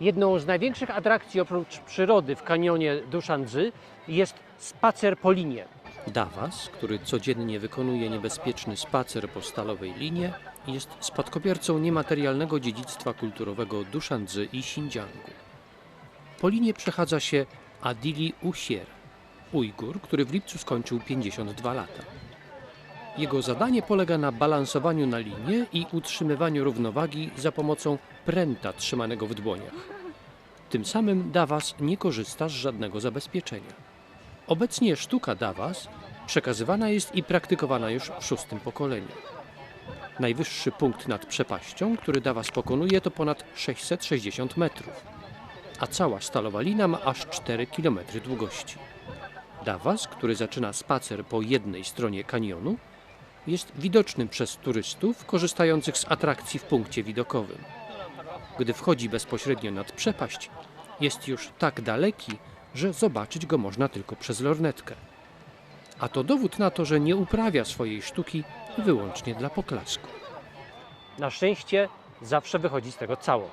Jedną z największych atrakcji oprócz przyrody w kanionie Duszandży jest spacer po linie. Dawas, który codziennie wykonuje niebezpieczny spacer po stalowej linie, jest spadkobiercą niematerialnego dziedzictwa kulturowego Duszandży i Xinjiangu. Po linie przechadza się Adili Usier, Ujgur, który w lipcu skończył 52 lata. Jego zadanie polega na balansowaniu na linie i utrzymywaniu równowagi za pomocą pręta trzymanego w dłoniach. Tym samym Dawas nie korzysta z żadnego zabezpieczenia. Obecnie sztuka Dawas przekazywana jest i praktykowana już w szóstym pokoleniu. Najwyższy punkt nad przepaścią, który Dawas pokonuje, to ponad 660 metrów, a cała stalowa lina ma aż 4 km długości. Dawas, który zaczyna spacer po jednej stronie kanionu, jest widocznym przez turystów korzystających z atrakcji w punkcie widokowym. Gdy wchodzi bezpośrednio nad przepaść, jest już tak daleki, że zobaczyć go można tylko przez lornetkę. A to dowód na to, że nie uprawia swojej sztuki wyłącznie dla poklasku. Na szczęście zawsze wychodzi z tego cało.